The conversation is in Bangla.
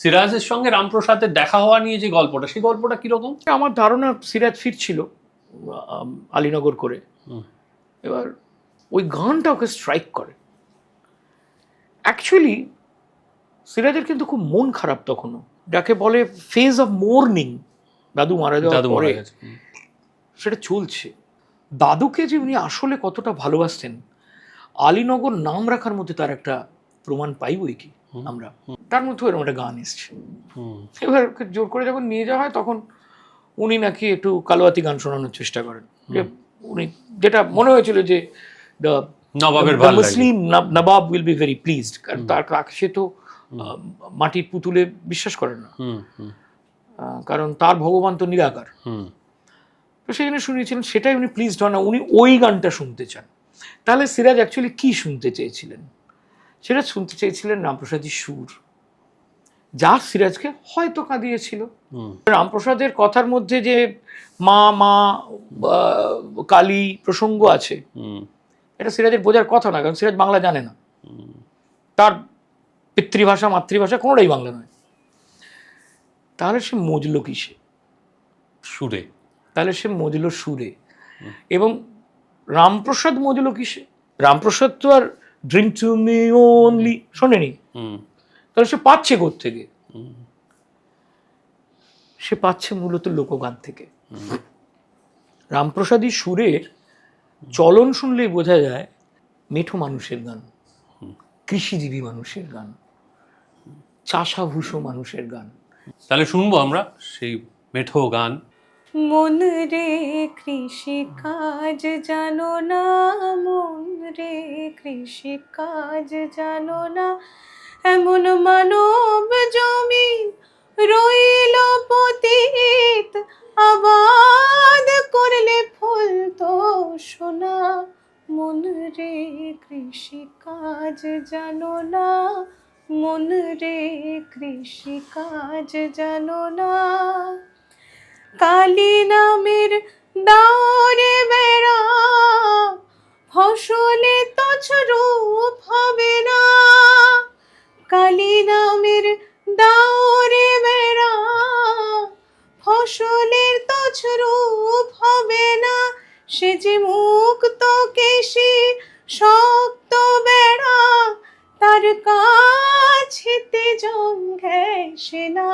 সিরাজের সঙ্গে রামপ্রসাদের দেখা হওয়া নিয়ে যে গল্পটা সেই গল্পটা কীরকম? আমার ধারণা সিরাজ ফিরছিল আলীনগর করে। এবার ওই গানটা ওকে স্ট্রাইক করে। অ্যাকচুয়ালি সিরাজের কিন্তু খুব মন খারাপ তখনও। যাকে বলে ফেজ অফ মোর্নিং দাদু মারা যাওয়ার পরে। সেটা চলছে। দাদুকে যে উনি আসলে কতটা ভালোবাসতেন আলীনগর নাম রাখার মধ্যে তার একটা প্রমাণ পাই বই কি আমরা? তার মধ্যে এরকম একটা গান এসছে। এবার জোর করে যখন নিয়ে যাওয়া হয় তখন উনি নাকি একটু কালোয়াতি গান শোনানোর চেষ্টা করেন। যে উনি যেটা মনে হয়েছিল যে দ্য নবাবের Muslim nawab will be very pleased. কারণ তার সে তো মাটির পুতুলে বিশ্বাস করেন না। কারণ তার ভগবান তো নিরাকার। তো সেখানে শুনিয়েছিলেন সেটাই উনি প্লিজড হন না। উনি ওই গানটা শুনতে চান। তাহলে সিরাজ অ্যাকচুয়ালি কি শুনতে চেয়েছিলেন? সিরাজ শুনতে চেয়েছিলেন রামপ্রসাদের সুর। যা সিরাজকে হয়তো কাঁদিয়েছিল। রামপ্রসাদের কথার মধ্যে যে মা মা কালী প্রসঙ্গ আছে এটা সিরাজের বোঝার কথা না কারণ সিরাজ বাংলা জানে না। তার পিতৃভাষা মাতৃভাষা কোনোটাই বাংলা নয়। তাহলে সে মজলো কিসে? সুরে। তাহলে সে মজলো সুরে। এবং রামপ্রসাদ মজলো কিসে? রামপ্রসাদ তো আর ড্রিঙ্ক টু মি ওনলি শোনেনি? তাহলে সে পাচ্ছে থেকে। সে পাচ্ছে মূলত লোকগান থেকে। রামপ্রসাদী সুরের চলন শুনলেই বোঝা যায় মেঠো মানুষের গান কৃষিজীবী মানুষের গান চাষাভূষো মানুষের গান। তাহলে শুনব আমরা সেই মেঠো গান। মন রে কৃষি কাজ জানো না, মন রে কৃষি কাজ জানো না। এমন মানব জমি রইল পতিত, আবাদ করলে ফুল তো সোনা। মন রে কৃষি কাজ জানো না, মন রে কৃষি কাজ জানো না। কালী নামের দাওরে বেড়া, ফসলে তছরূপ হবে না। কালী নামের দাওরে বেড়া, ফসলের তছরূপ হবে না। সে যে মুক্ত কেশি শক্ত বেড়া, তার কাছেতে জঙ্গে সে না।